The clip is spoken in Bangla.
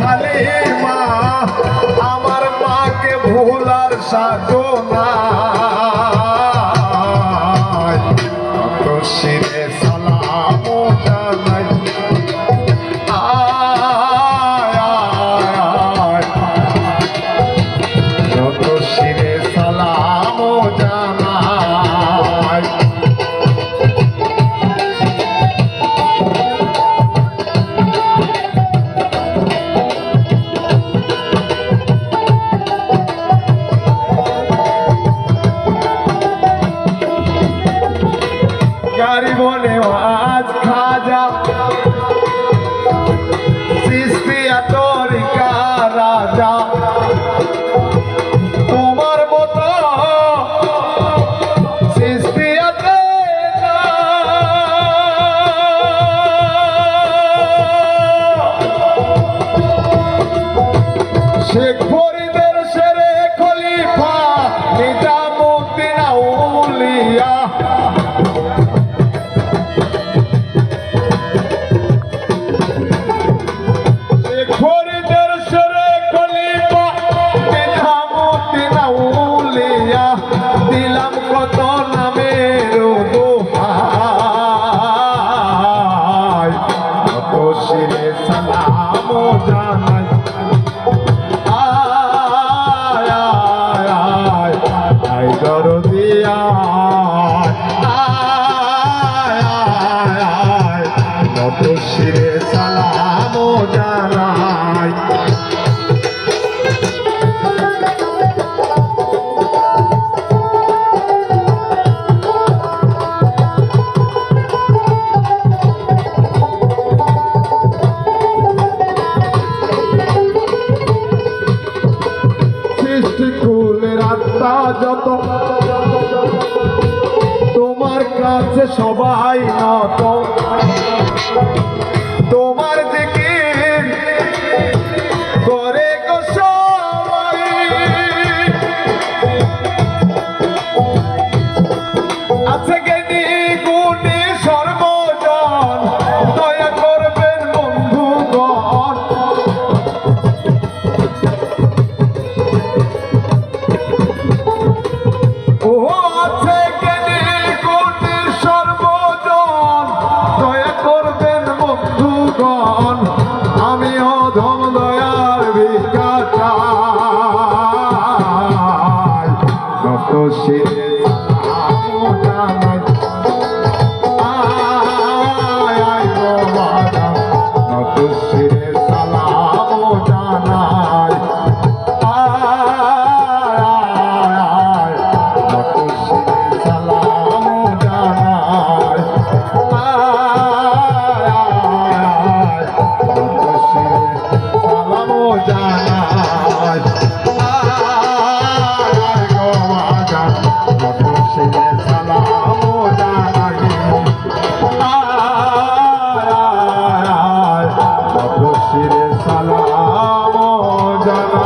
baleia. আজ খাজা সৃষ্টিয়া তরিকা রাজা তোমার মতো সৃষ্টিয়াতে না। কত নামের দোহাই কত শিরে সালাম জানাই। আয় আয় আয় আয় দরদিয়া কুলের যত তোমার কাছে সবাই নত তোমার দিকে করে আছে ধন আমি অধম দয়ার ভিক্ষা চাই। কত শিরে জানা